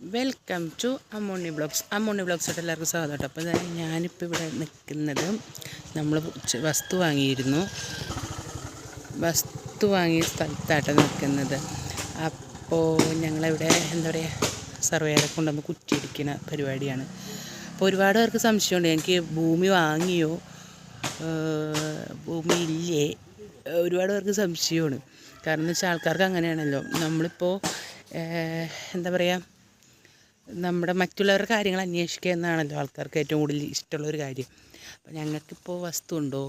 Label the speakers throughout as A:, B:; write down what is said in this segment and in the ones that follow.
A: Welcome to Ammoni blogs Ammoni ബ്ലോഗ്സായിട്ട് എല്ലാവർക്കും സ്വാഗതം കേട്ടോ. അപ്പോൾ ഞാനിപ്പോൾ ഇവിടെ നിൽക്കുന്നത്. നമ്മൾ വസ്തു വാങ്ങിയിരുന്നു. വസ്തു വാങ്ങിയ സ്ഥലത്തായിട്ട് നിൽക്കുന്നത്. അപ്പോൾ ഞങ്ങളിവിടെ എന്താ പറയുക സർവേറെ കൊണ്ടുവന്ന് കുറ്റിയിരിക്കുന്ന പരിപാടിയാണ്. അപ്പോൾ ഒരുപാട് പേർക്ക് സംശയമുണ്ട്. എനിക്ക് ഭൂമി വാങ്ങിയോ? ഭൂമി ഇല്ലേ? ഒരുപാട് പേർക്ക് സംശയമാണ്. കാരണം എന്ന് വെച്ചാൽ ആൾക്കാർക്ക് അങ്ങനെയാണല്ലോ. നമ്മളിപ്പോൾ എന്താ പറയുക നമ്മുടെ മറ്റുള്ളവരുടെ കാര്യങ്ങൾ അന്വേഷിക്കുക എന്നാണല്ലോ ആൾക്കാർക്ക് ഏറ്റവും കൂടുതൽ ഇഷ്ടമുള്ള ഒരു കാര്യം. അപ്പോൾ ഞങ്ങൾക്കിപ്പോൾ വസ്തു ഉണ്ടോ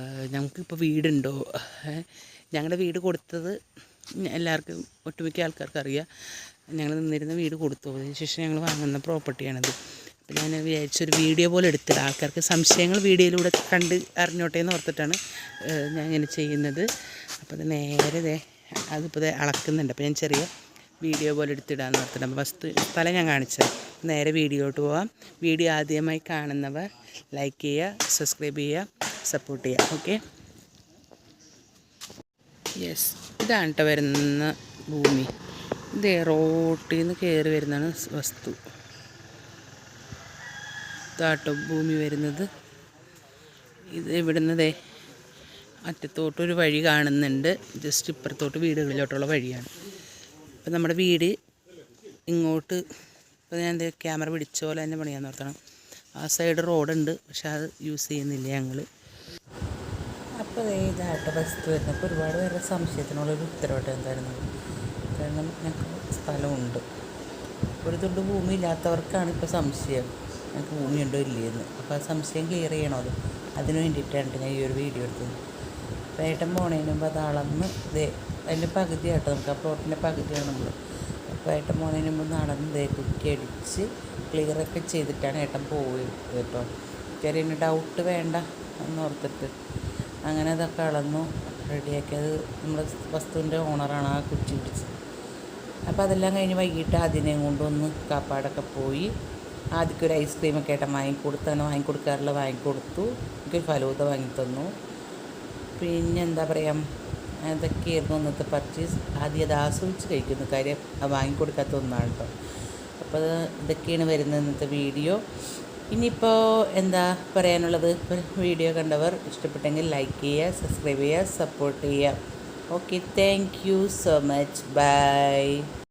A: ഏഹ് ഞങ്ങൾക്കിപ്പോൾ വീടുണ്ടോ? ഞങ്ങളുടെ വീട് കൊടുത്തത് എല്ലാവർക്കും ഒട്ടുമിക്ക ആൾക്കാർക്ക് അറിയാം. ഞങ്ങൾ നിന്നിരുന്ന വീട് കൊടുത്തു. അതിന് ശേഷം ഞങ്ങൾ വാങ്ങുന്ന പ്രോപ്പർട്ടിയാണിത്. അപ്പോൾ ഞാൻ വിചാരിച്ചൊരു വീഡിയോ പോലെ എടുത്തിടാം. ആൾക്കാർക്ക് സംശയങ്ങൾ വീഡിയോയിലൂടെ കണ്ട് അറിഞ്ഞോട്ടെ എന്ന് ഓർത്തിട്ടാണ് ഞാൻ ഇങ്ങനെ ചെയ്യുന്നത്. അപ്പോൾ അത് നേരെ അതിപ്പോൾ അളക്കുന്നുണ്ട്. അപ്പോൾ ഞാൻ ചെറിയ വീഡിയോ പോലെ ഓർത്തിട്ട് അപ്പോൾ വസ്തു സ്ഥലം ഞാൻ കാണിച്ചത്. നേരെ വീഡിയോട്ട് പോവാം. വീഡിയോ ആദ്യമായി കാണുന്നവർ ലൈക്ക് ചെയ്യുക സബ്സ്ക്രൈബ് ചെയ്യുക സപ്പോർട്ട് ചെയ്യുക. ഓക്കെ യെസ് ഇതാണ് കേട്ടോ വരുന്ന ഭൂമി. ഇത് റോട്ടിൽ നിന്ന് കയറി വരുന്നതാണ് വസ്തു. ഇതാട്ടോ ഭൂമി വരുന്നത്. ഇത് ഇവിടുന്നതേ അറ്റത്തോട്ടൊരു വഴി കാണുന്നുണ്ട്. ജസ്റ്റ് ഇപ്പുറത്തോട്ട് വീടുകളിലോട്ടുള്ള വഴിയാണ്. ഇപ്പം നമ്മുടെ വീട് ഇങ്ങോട്ട് ഇപ്പം ഞാൻ ക്യാമറ പിടിച്ച പോലെ തന്നെ പണിയാൻ നിർത്തണം. ആ സൈഡ് റോഡുണ്ട് പക്ഷെ അത് യൂസ് ചെയ്യുന്നില്ല ഞങ്ങൾ. അപ്പോൾ ഇതായിട്ട് വസ്തു വരുന്നപ്പോൾ ഒരുപാട് പേരുടെ സംശയത്തിനുള്ളൊരു ഉത്തരവായിട്ട് എന്തായിരുന്നു? കാരണം ഞങ്ങൾക്ക് സ്ഥലമുണ്ട്. ഒരു തൊണ്ട് ഭൂമി ഇല്ലാത്തവർക്കാണ് ഇപ്പോൾ സംശയം. ഞങ്ങൾക്ക് ഭൂമിയുണ്ടോ ഇല്ലയെന്ന്. അപ്പോൾ ആ സംശയം ക്ലിയർ ചെയ്യണമല്ലോ അതിനു വേണ്ടിയിട്ടാണ് ഞാൻ ഈ ഒരു വീഡിയോ എടുത്തത്. ഏട്ടൻ പോണതിന് മുമ്പ് അത് അളന്ന് ദേ അതിന്റെ പകുതി ആട്ടോ നമുക്ക് ആ പ്ലോട്ടിന്റെ പകുതിയാണ് നമ്മൾ അപ്പോൾ ഏട്ടൻ പോണതിന് മുമ്പ് നടന്ന് ദേ കുറ്റി അടിച്ച് ക്ലിയറൊക്കെ ചെയ്തിട്ടാണ് ഏട്ടൻ പോയത് കേട്ടോ. ചെറിയ ഡൗട്ട് വേണ്ട എന്ന് എന്നോർത്തിട്ട് അങ്ങനെ അതൊക്കെ അളന്നു റെഡിയാക്കി അത് നമ്മുടെ വസ്തുവിന്റെ ഓണറാണ് ആ കുറ്റി പിടിച്ചത്. അപ്പോൾ അതെല്ലാം കഴിഞ്ഞ് വൈകിട്ട് അതിനെയും കൊണ്ടൊന്ന് കാപ്പാടൊക്കെ പോയി. ആദ്യക്കൊരു ഒരു ഐസ്ക്രീമൊക്കെ ഏട്ടൻ വാങ്ങിക്കൊടുത്തു അങ്ങനെ വാങ്ങിക്കൊടുക്കാറുള്ള വാങ്ങിക്കൊടുത്തു. എനിക്കൊരു ഫലൂത വാങ്ങിത്തന്നു പിന്നെ എന്താ പറയുക അതൊക്കെയായിരുന്നു ഇന്നത്തെ പർച്ചേസ് ആദ്യം അത് ആസ്വദിച്ച് കഴിക്കുന്നു. കാര്യം അത് വാങ്ങിക്കൊടുക്കാത്ത ഒന്നാണ് കേട്ടോ അപ്പോൾ ഇതൊക്കെയാണ് വരുന്നത് ഇന്നത്തെ വീഡിയോ ഇനിയിപ്പോൾ എന്താ പറയാനുള്ളത്? വീഡിയോ കണ്ടവർ ഇഷ്ടപ്പെട്ടെങ്കിൽ ലൈക്ക് ചെയ്യുക സബ്സ്ക്രൈബ് ചെയ്യുക സപ്പോർട്ട് ചെയ്യുക. Okay thank you so much bye